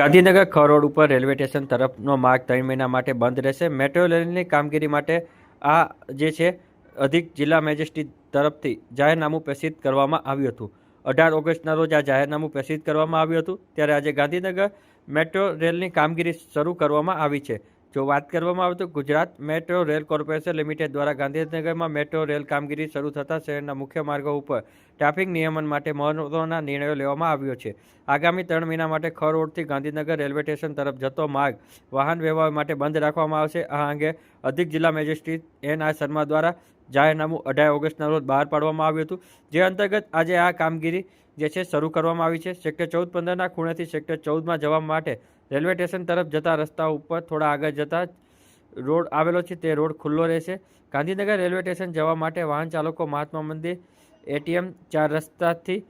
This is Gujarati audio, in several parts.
ગાંધીનગર ખરોડ ઉપર રેલવે સ્ટેશન તરફનો માર્ગ ત્રણ મહિના માટે બંધ રહેશે. મેટ્રો રેલની કામગીરી માટે આ જે છે, અધિક જિલ્લા મેજિસ્ટ્રેટ તરફથી જાહેરનામું પ્રસિદ્ધ કરવામાં આવ્યું હતું. અઢાર ઓગસ્ટના રોજ આ જાહેરનામું પ્રસિદ્ધ કરવામાં આવ્યું હતું. ત્યારે આજે ગાંધીનગર મેટ્રો રેલની કામગીરી શરૂ કરવામાં આવી છે. જો વાત કરવામાં આવે તો Gujarat metro rail corporation limited દ્વારા ગાંધીનગરમાં મેટ્રો રેલ કામગીરી શરૂ થતાં શહેરના મુખ્ય માર્ગો ઉપર ટ્રાફિક નિયમન માટે મહત્વના નિર્ણયો લેવામાં આવ્યો છે. આગામી ત્રણ મહિના માટે ખર રોડથી ગાંધીનગર રેલવે સ્ટેશન તરફ જતો માર્ગ વાહન વ્યવહાર માટે બંધ રાખવામાં આવશે. આ અંગે અધિક જિલ્લા મેજિસ્ટ્રેટ એન આર શર્મા દ્વારા જાહેરનામું અઢાર ઓગસ્ટના રોજ બહાર પાડવામાં આવ્યું હતું. જે અંતર્ગત આજે આ કામગીરી જે છે શરૂ કરવામાં આવી છે. સેક્ટર ચૌદ પંદરના ખૂણેથી સેક્ટર ચૌદમાં જવા માટે રેલવે સ્ટેશન તરફ જતા રસ્તા ઉપર થોડા આગળ જતા રોડ આવેલો છે. તે રોડ ખુલ્લો રહેશે. ગાંધીનગર રેલવે સ્ટેશન જવા માટે વાહન ચાલકો મહાત્મા મંદિર, એટીએમ ચાર રસ્તાથી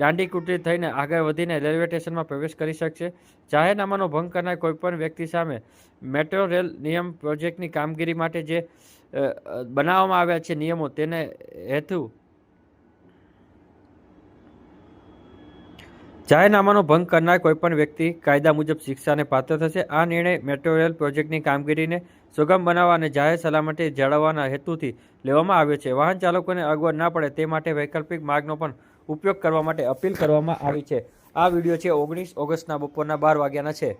દાંડી કુટરી થઈને આગળ વધીને રેલવે સ્ટેશનમાં પ્રવેશ કરી શકશે. જાહેરનામાનો ભંગ કરનાર કોઈપણ વ્યક્તિ સામે મેટ્રો રેલ નિયમ પ્રોજેક્ટની કામગીરી માટે જે બનાવવામાં આવ્યા છે નિયમો તેને હેતુ જાહેરનામાનો ભંગ કરનાર કોઈપણ વ્યક્તિ કાયદા મુજબ શિક્ષાને પાત્ર થશે. આ નિર્ણય મેટ્રો રેલ પ્રોજેક્ટની કામગીરીને સુગમ બનાવવા અને જાહેર સલામતી જાળવવાના હેતુથી લેવામાં આવ્યો છે. વાહન ચાલકોને અગવડ ના પડે તે માટે વૈકલ્પિક માર્ગનો પણ ઉપયોગ કરવા માટે અપીલ કરવામાં આવી છે. આ વીડિયો છે ઓગણીસ ઓગસ્ટના બપોરના બાર વાગ્યાના છે.